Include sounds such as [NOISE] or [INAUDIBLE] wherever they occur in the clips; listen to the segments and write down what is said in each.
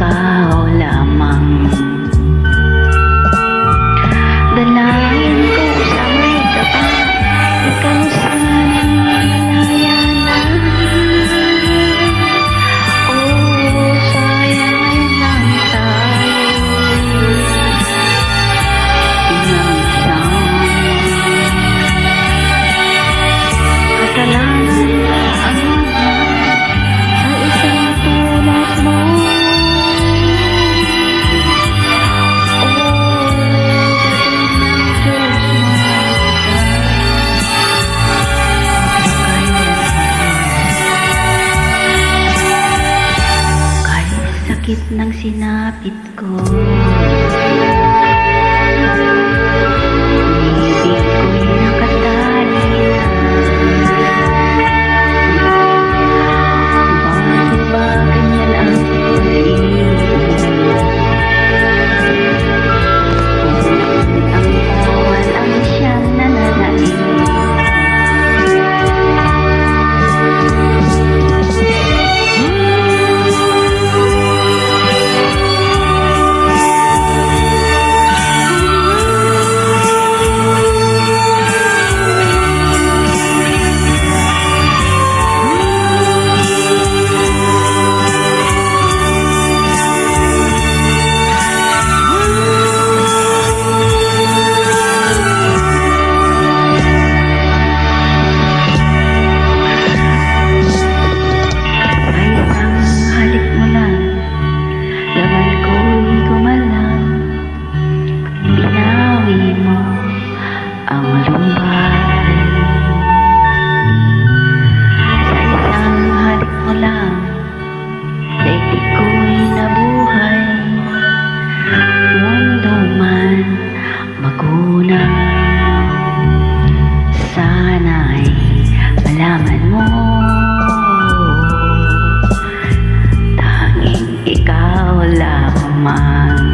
ikaw lamang Dalangin ko sa may daba Ikaw sa sakit ng sinapit ko. una Sana'y malaman mo. Tanging ikaw lamang.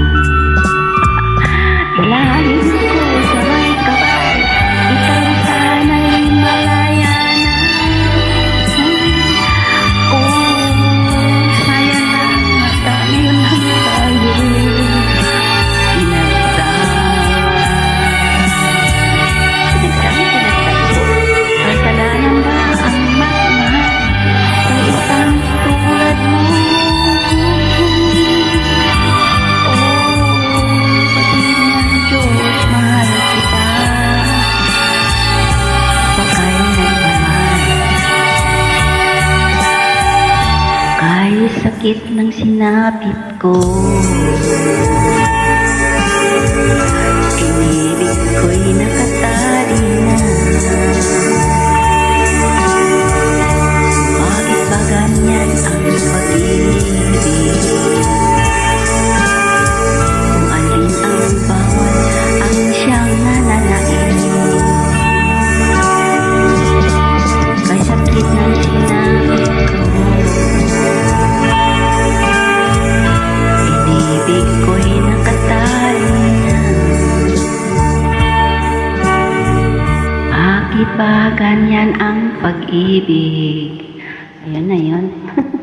sakit ng sinapit ko? Inibig ko'y nakatali na. ba ganyan ang pag-ibig? Ayun na yun. [LAUGHS]